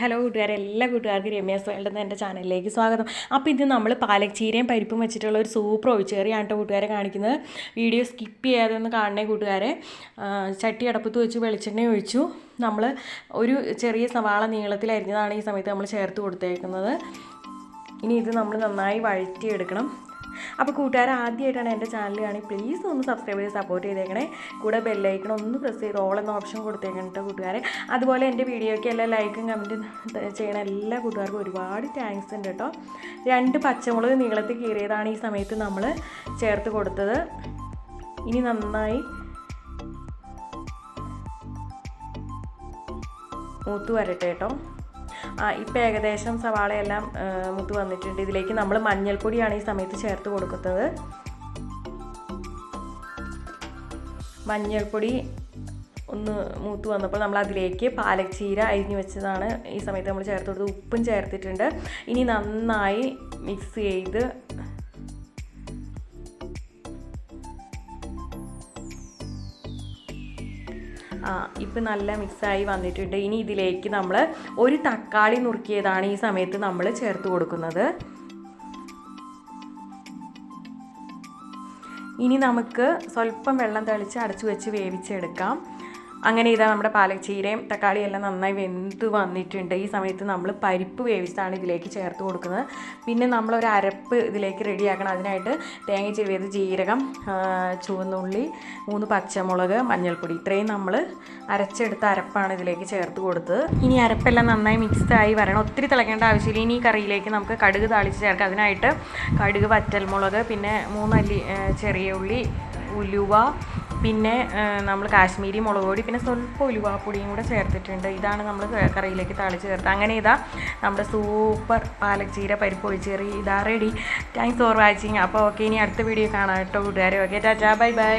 Hello കൂട്ടുകാരെ എല്ലാ കൂട്ടുകാർക്കും രമ്യാസ് വേൾഡ് എന്ന എന്റെ ചാനലിലേക്ക് സ്വാഗതം. അപ്പോൾ ഇത് നമ്മൾ പാലക് ചീരയും പരിപ്പും വെച്ചിട്ടുള്ള ഒരു സൂപ്പർ ഒഴിച്ചേറിയാണ് കേട്ടോ കൂട്ടുകാരെ കാണിക്കുന്നത്. വീഡിയോ സ്കിപ്പ് ചെയ്യാതെന്ന് കാണണേ കൂട്ടുകാരെ. ചട്ടി അടപ്പത്ത് വെച്ച് വെളിച്ചെണ്ണ ഒഴിച്ചു. നമ്മൾ ഒരു ചെറിയ സവാള നീളത്തിലരിഞ്ഞതാണ് ഈ സമയത്ത് നമ്മൾ ചേർത്ത് കൊടുത്തേക്കുന്നത്. ഇനി ഇത് നമ്മൾ നന്നായി വഴറ്റിയെടുക്കണം. അപ്പോൾ കൂട്ടുകാർ ആദ്യമായിട്ടാണ് എന്റെ ചാനൽ കാണി. പ്ലീസ് ഒന്ന് സബ്സ്ക്രൈബ് ചെയ്ത് സപ്പോർട്ട് ചെയ്തേക്കണേ. കൂടെ ബെല്ലൈക്കൺ ഒന്ന് പ്രസ് ചെയ്ത് ഓൾ എന്ന ഓപ്ഷൻ കൊടുത്തേക്കണം കേട്ടോ കൂട്ടുകാരെ. അതുപോലെ എന്റെ വീഡിയോയ്ക്ക് എല്ലാ ലൈക്കും കമന്റും ചെയ്യണ എല്ലാ കൂട്ടുകാർക്കും ഒരുപാട് താങ്ക്സ് ഉണ്ട് കേട്ടോ രണ്ട് പച്ചമുളക് നീളത്തിൽ കീറിയതാണ് ഈ സമയത്ത് നമ്മൾ ചേർത്ത് കൊടുത്തത്. ഇനി നന്നായി മൂത്ത് വരട്ടെ കേട്ടോ ഇപ്പം ഏകദേശം സവാളയെല്ലാം മൂത്ത് വന്നിട്ടുണ്ട്. ഇതിലേക്ക് നമ്മൾ മഞ്ഞൾപ്പൊടിയാണ് ഈ സമയത്ത് ചേർത്ത് കൊടുക്കുന്നത്. മഞ്ഞൾപ്പൊടി ഒന്ന് മൂത്ത് വന്നപ്പോൾ നമ്മൾ അതിലേക്ക് പാലക്ചീര അരിഞ്ഞു വെച്ചതാണ് ഈ സമയത്ത് നമ്മൾ ചേർത്ത് കൊടുത്തത്. ഉപ്പും ചേർത്തിട്ടുണ്ട്. ഇനി നന്നായി മിക്സ് ചെയ്ത് ഇപ്പം നല്ല മിക്സായി വന്നിട്ടുണ്ട്. ഇനി ഇതിലേക്ക് നമ്മൾ ഒരു തക്കാളി നുറുക്കിയതാണ് ഈ സമയത്ത് നമ്മൾ ചേർത്ത് കൊടുക്കുന്നത്. ഇനി നമുക്ക് സ്വല്പം വെള്ളം തളിച്ച് അടച്ചു വെച്ച് വേവിച്ചെടുക്കാം. അങ്ങനെ ഇതാ നമ്മുടെ പാലച്ചീരയും തക്കാളിയും എല്ലാം നന്നായി വെന്ത് വന്നിട്ടുണ്ട്. ഈ സമയത്ത് നമ്മൾ പരിപ്പ് വേവിച്ചാണ് ഇതിലേക്ക് ചേർത്ത് കൊടുക്കുന്നത്. പിന്നെ നമ്മൾ ഒരു അരപ്പ് ഇതിലേക്ക് റെഡിയാക്കണം. അതിനായിട്ട് തേങ്ങ ചെവിയത് ജീരകം ചുവന്നുള്ളി മൂന്ന് പച്ചമുളക് മഞ്ഞൾപ്പൊടി. ഇത്രയും നമ്മൾ അരച്ചെടുത്ത അരപ്പാണ് ഇതിലേക്ക് ചേർത്ത് കൊടുത്തത്. ഇനി അരപ്പെല്ലാം നന്നായി മിക്സ്ഡ് ആയി വരണം. ഒത്തിരി തിളക്കേണ്ട ആവശ്യമില്ല. ഇനി ഈ കറിയിലേക്ക് നമുക്ക് കടുക് താളിച്ച് ചേർക്കാം. അതിനായിട്ട് കടുക് വറ്റൽമുളക് പിന്നെ മൂന്നല്ലി ചെറിയ ഉള്ളി ഉലുവ പിന്നെ നമ്മൾ കാശ്മീരി മുളക് പൊടി പിന്നെ സ്വല്പം ഉലുവാപ്പൊടിയും കൂടെ ചേർത്തിട്ടുണ്ട്. ഇതാണ് നമ്മൾ കറിയിലേക്ക് താളിച്ച് ചേർത്ത്. അങ്ങനെ ഇതാ നമ്മുടെ സൂപ്പർ പാലക് ചീര പരിപ്പ് ഒഴിച്ചേറി. ഇതാ റെഡി താങ്ക്സ് ഫോർ വാച്ചിങ് അപ്പോൾ ഓക്കെ ഇനി അടുത്ത വീഡിയോ കാണാം കേട്ടോ കൂട്ടുകാരെ. ഓക്കെ ടാറ്റാ. Bye bye